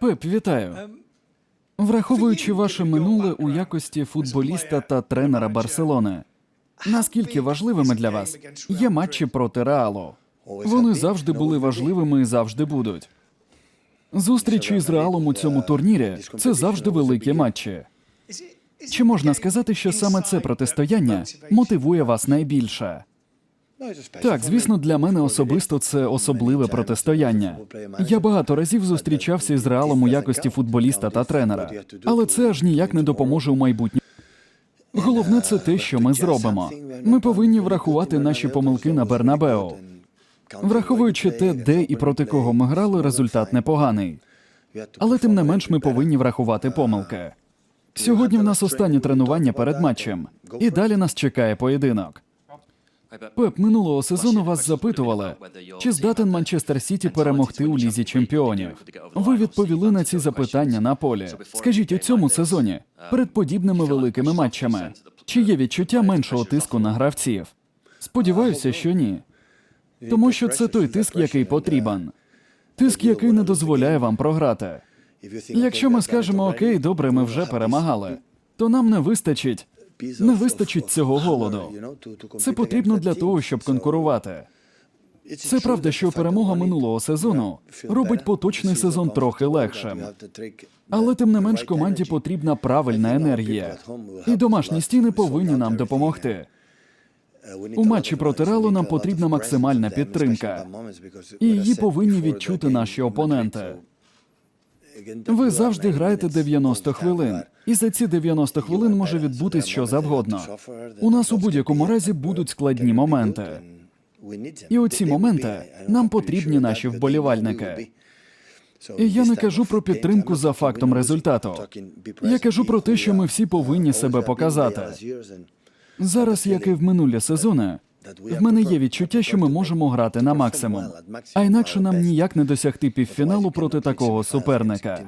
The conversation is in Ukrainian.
Пеп, вітаю. Враховуючи ваше минуле у якості футболіста та тренера Барселони, наскільки важливими для вас є матчі проти Реалу? Вони завжди були важливими і завжди будуть. Зустрічі з Реалом у цьому турнірі це завжди великі матчі. Чи можна сказати, що саме це протистояння мотивує вас найбільше? Так, звісно, для мене особисто це особливе протистояння. Я багато разів зустрічався із реалом у якості футболіста та тренера, але це аж ніяк не допоможе у майбутньому. Головне це те, що ми зробимо. Ми повинні врахувати наші помилки на Бернабеу. Враховуючи те, де і проти кого ми грали, результат непоганий. Але тим не менш ми повинні врахувати помилки. Сьогодні в нас останнє тренування перед матчем, і далі нас чекає поєдинок. Пеп, минулого сезону вас запитували, чи здатен Манчестер Сіті перемогти у лізі чемпіонів. Ви відповіли на ці запитання на полі. Скажіть у цьому сезоні перед подібними великими матчами, чи є відчуття меншого тиску на гравців? Сподіваюся, що ні. Тому що це той тиск, який потрібен. Тиск, який не дозволяє вам програти. Якщо ми скажемо окей, добре, ми вже перемагали, то нам не вистачить не вистачить цього голоду. Це потрібно для того, щоб конкурувати. Це правда, що перемога минулого сезону робить поточний сезон трохи легшим. Але тим не менш команді потрібна правильна енергія. І домашні стіни повинні нам допомогти. У матчі проти Реалу нам потрібна максимальна підтримка. І її повинні відчути наші опоненти. Ви завжди граєте 90 хвилин, і за ці 90 хвилин може відбутись що завгодно. У нас у будь-якому разі будуть складні моменти. І у ці моменти нам потрібні наші вболівальники. І я не кажу про підтримку за фактом результату. Я кажу про те, що ми всі повинні себе показати. Зараз, як і в минулі сезони, в мене є відчуття, що ми можемо грати на максимум, а інакше нам ніяк не досягти півфіналу проти такого суперника.